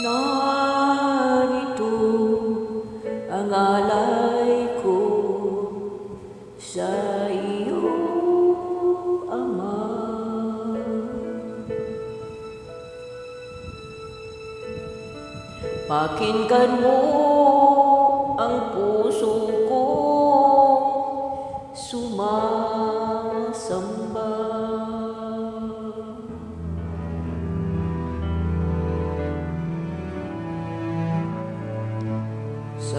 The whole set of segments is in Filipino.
Narito ang alay ko sa iyo, Ama. Pakinggan mo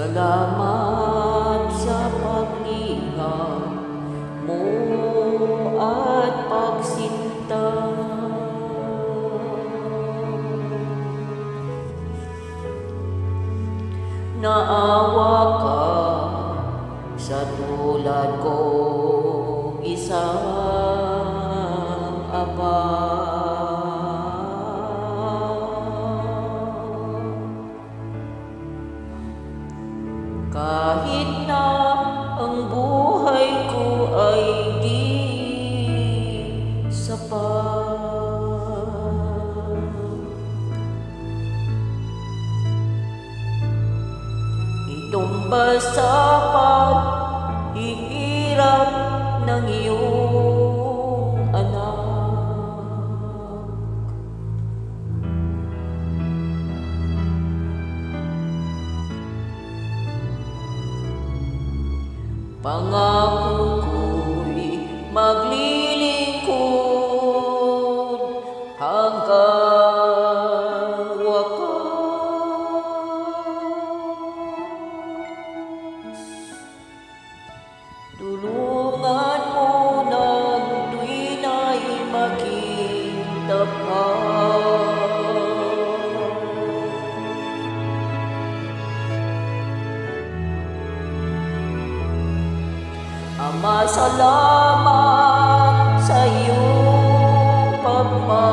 Salamat sa pag-ingat mo at pagsinta. Naawa ka sa tulad ko Kahit na ang buhay ko ay di sapat. Itumba sa paghihirap ng iyong Pangako ko'y maglilingkod hanggang wakas. Tulungan Ama, salamat sa iyong pagmamahal.